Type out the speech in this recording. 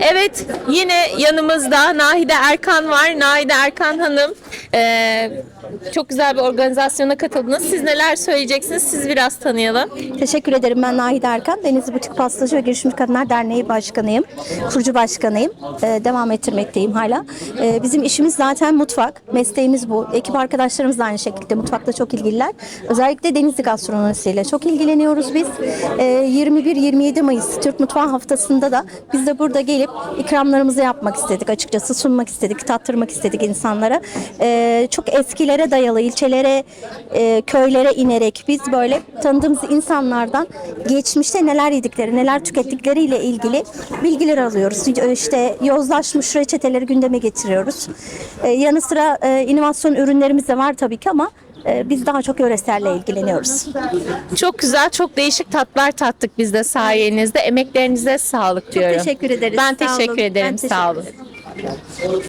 Evet, yine yanımızda Nahide Erkan var. Nahide Erkan Hanım, eee, çok güzel bir organizasyona katıldınız. Siz neler söyleyeceksiniz? Siz biraz tanıyalım. Teşekkür ederim. Ben Nahide Erkan. Denizli Butik Pastacı ve Girişimci Kadınlar Derneği Başkanıyım. Kurucu başkanıyım. Ee, devam ettirmekteyim hala. Ee, bizim işimiz zaten mutfak. Mesleğimiz bu. Ekip arkadaşlarımız da aynı şekilde mutfakta çok ilgililer. Özellikle Denizli gastronomisiyle çok ilgileniyoruz biz. Ee, 21-27 Mayıs Türk Mutfağı Haftası'nda da biz de burada gelip ikramlarımızı yapmak istedik açıkçası. Sunmak istedik, tattırmak istedik insanlara. Ee, çok eskilere dayalı ilçelere, e, köylere inerek biz böyle tanıdığımız insanlardan geçmişte neler yedikleri, neler tükettikleriyle ilgili bilgiler alıyoruz. İşte yozlaşmış reçeteleri gündeme getiriyoruz. Ee, yanı sıra e, inovasyon ürünlerimiz de var tabii ki ama e, biz daha çok yöreselle ilgileniyoruz. Çok güzel, çok değişik tatlar tattık biz de sayenizde. Emeklerinize sağlık diyorum. teşekkür ederiz. Ben Sağ olun. teşekkür ederim. Ben teşekkür Sağ olun. ederim.